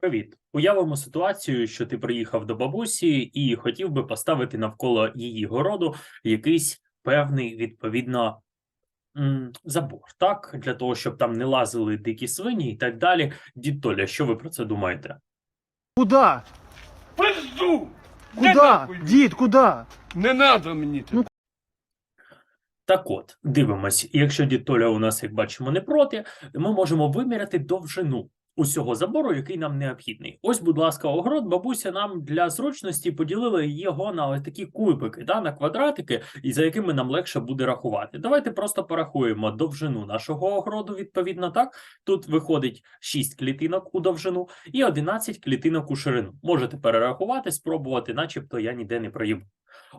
Привіт. Уявимо ситуацію, що ти приїхав до бабусі і хотів би поставити навколо її городу якийсь певний, відповідно, забор, так? Для того, щоб там не лазили дикі свині і так далі. Дід Толя, що ви про це думаєте? Куда? Пизду! Куда? нахуй? Дід, куда? Не надо мені це. Ну, Так от, дивимось, якщо дід Толя у нас, як бачимо, не проти, ми можемо виміряти довжину усього забору, який нам необхідний. Ось, будь ласка, огород бабуся нам для зручності поділила його на такі кубики, да, на квадратики, і за якими нам легше буде рахувати. Давайте просто порахуємо довжину нашого огороду, відповідно, так. Тут виходить 6 клітинок у довжину і 11 клітинок у ширину. Можете перерахувати, спробувати, начебто я ніде не проїбу.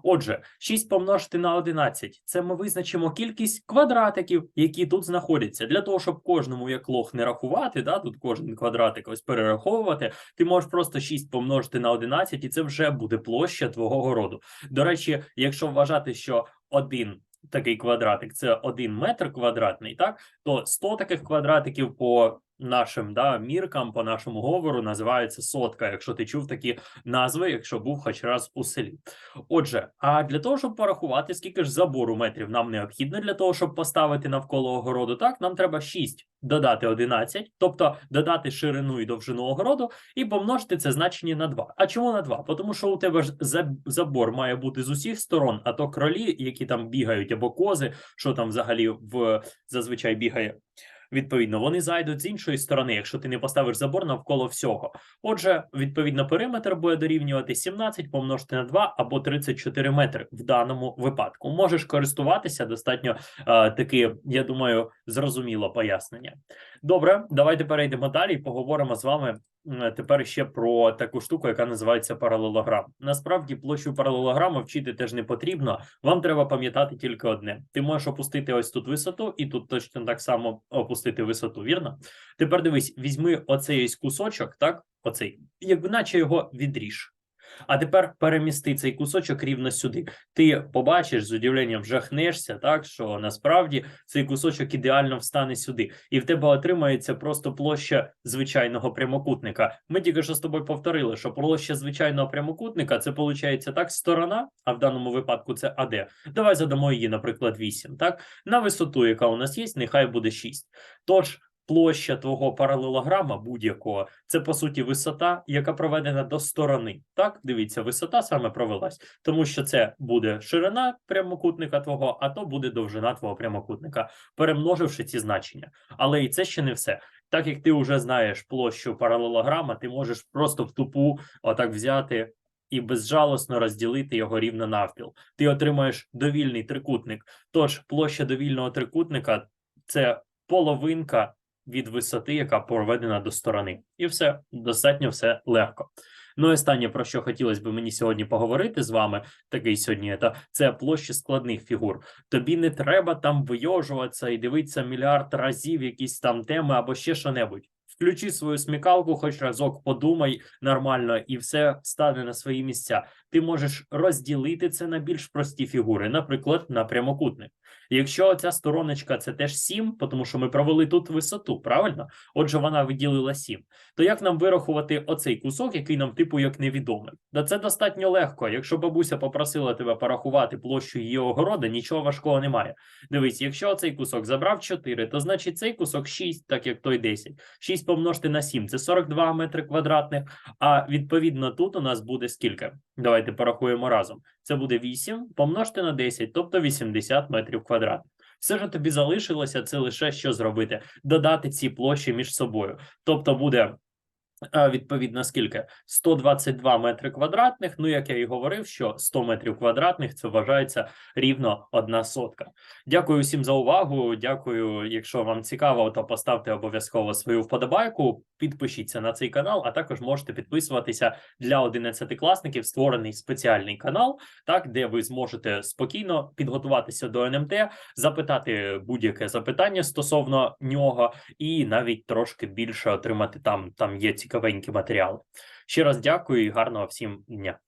Отже, 6 помножити на 11 – це ми визначимо кількість квадратиків, які тут знаходяться. Для того, щоб кожному як лох не рахувати, да, тут кожен квадратик ось перераховувати, ти можеш просто 6 помножити на 11, і це вже буде площа твого городу. До речі, якщо вважати, що один такий квадратик це 1 метр квадратний, так, то 100 таких квадратиків по нашим да, міркам, по нашому говору називається сотка, якщо ти чув такі назви, якщо був хоч раз у селі. Отже, а для того, щоб порахувати, скільки ж забору метрів нам необхідно для того, щоб поставити навколо огороду, так нам треба 6 додати 11, тобто додати ширину і довжину огороду, і помножити це значення на 2. А чому на 2? Тому що у тебе ж забор має бути з усіх сторон, а то кролі, які там бігають, або кози, що там взагалі в зазвичай бігає. Відповідно, вони зайдуть з іншої сторони, якщо ти не поставиш забор навколо всього. Отже, відповідно, периметр буде дорівнювати 17 помножити на 2 або 34 метри в даному випадку. Можеш користуватися достатньо е, таки, я думаю, зрозуміло пояснення. Добре, давайте перейдемо далі і поговоримо з вами тепер ще про таку штуку, яка називається паралелограм. Насправді, площу паралелограма вчити теж не потрібно. Вам треба пам'ятати тільки одне: ти можеш опустити ось тут висоту, і тут точно так само опустити висоту. Вірно? Тепер дивись, візьми оцей ось кусочок, так? Оцей, як наче його відріж. А тепер перемісти цей кусочок рівно сюди. Ти побачиш з удивленням, жахнешся, так що насправді цей кусочок ідеально встане сюди, і в тебе отримається просто площа звичайного прямокутника. Ми тільки що з тобою повторили, що площа звичайного прямокутника це виходить так сторона, а в даному випадку це АД. Давай задамо її, наприклад, 8, так? На висоту, яка у нас є, нехай буде 6. Тож площа твого паралелограма будь-якого це по суті висота, яка проведена до сторони. Так, дивіться, висота саме провелась, тому що це буде ширина прямокутника твого, а то буде довжина твого прямокутника, перемноживши ці значення. Але і це ще не все. Так як ти вже знаєш площу паралелограма, ти можеш просто в тупу отак взяти. І безжалосно розділити його рівно навпіл. Ти отримаєш довільний трикутник. Тож площа довільного трикутника це половинка від висоти, яка проведена до сторони, і все достатньо все легко. Ну і останнє про що хотілося б мені сьогодні поговорити з вами, такий сьогодні це площі складних фігур. Тобі не треба там вийожуватися і дивитися мільярд разів якісь там теми або ще що-небудь. Включи свою смікалку, хоч разок подумай нормально, і все стане на свої місця. Ти можеш розділити це на більш прості фігури, наприклад, на прямокутник. Якщо ця стороночка це теж 7, тому що ми провели тут висоту, правильно? Отже, вона виділила 7. То як нам вирахувати оцей кусок, який нам типу як невідомий? Да це достатньо легко. Якщо бабуся попросила тебе порахувати площу її огорода, нічого важкого немає. Дивись, якщо цей кусок забрав 4, то значить цей кусок 6, так як той 10. 6 помножити на 7 – це 42 метри квадратних. А відповідно тут у нас буде скільки? Давайте порахуємо разом. Це буде 8 помножити на 10, тобто 80 метрів квадратних. Все, що тобі залишилося, це лише що зробити: додати ці площі між собою. Тобто буде відповідно скільки? 122 метри квадратних. Ну, як я і говорив, що 100 метрів квадратних це вважається рівно одна сотка. Дякую всім за увагу. Дякую. Якщо вам цікаво, то поставте обов'язково свою вподобайку. Підпишіться на цей канал, а також можете підписуватися для 11-класників. Створений спеціальний канал, так де ви зможете спокійно підготуватися до НМТ, запитати будь-яке запитання стосовно нього, і навіть трошки більше отримати там. Там є цікавенькі матеріали. Ще раз дякую і гарного всім дня.